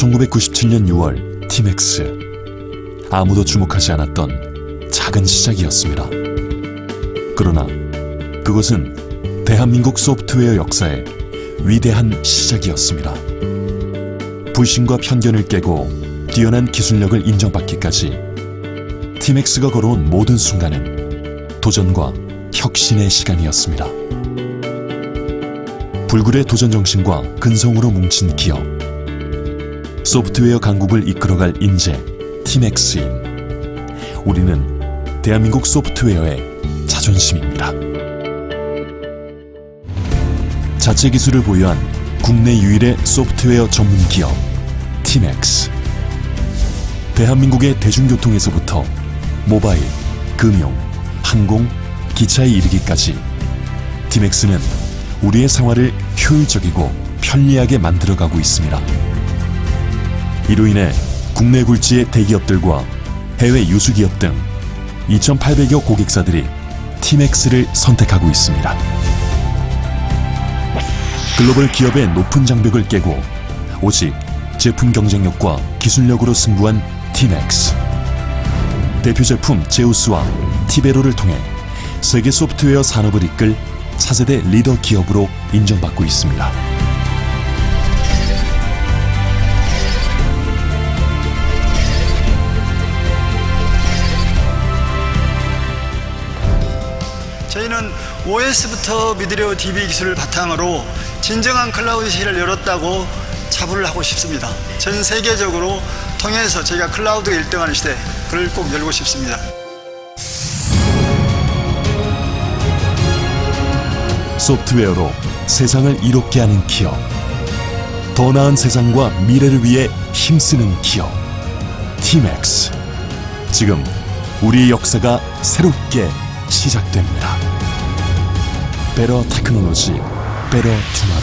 1997년 6월 티맥스 아무도 주목하지 않았던 작은 시작이었습니다. 그러나 그것은 대한민국 소프트웨어 역사의 위대한 시작이었습니다. 불신과 편견을 깨고 뛰어난 기술력을 인정받기까지 티맥스가 걸어온 모든 순간은 도전과 혁신의 시간이었습니다. 불굴의 도전 정신과 근성으로 뭉친 기업 소프트웨어 강국을 이끌어갈 인재 티맥스인 우리는 대한민국 소프트웨어의 자존심입니다. 자체 기술을 보유한 국내 유일의 소프트웨어 전문 기업 티맥스 대한민국의 대중교통에서부터 모바일, 금융, 항공, 기차에 이르기까지 티맥스는 우리의 생활을 효율적이고 편리하게 만들어가고 있습니다. 이로 인해 국내 굴지의 대기업들과 해외 유수기업 등 2,800여 고객사들이 티맥스를 선택하고 있습니다. 글로벌 기업의 높은 장벽을 깨고 오직 제품 경쟁력과 기술력으로 승부한 티맥스. 대표 제품 제우스와 티베로를 통해 세계 소프트웨어 산업을 이끌 차세대 리더 기업으로 인정받고 있습니다. 저희는 OS부터 미드리오 DB 기술을 바탕으로 진정한 클라우드 시대를 열었다고 자부를 하고 싶습니다. 전 세계적으로 통해서 저희가 클라우드 1등하는 시대, 그를 꼭 열고 싶습니다. 소프트웨어로 세상을 이롭게 하는 기업. 더 나은 세상과 미래를 위해 힘쓰는 기업. 티맥스. 지금 우리의 역사가 새롭게 시작됩니다. 베러 테크놀로지, 베러 투마로.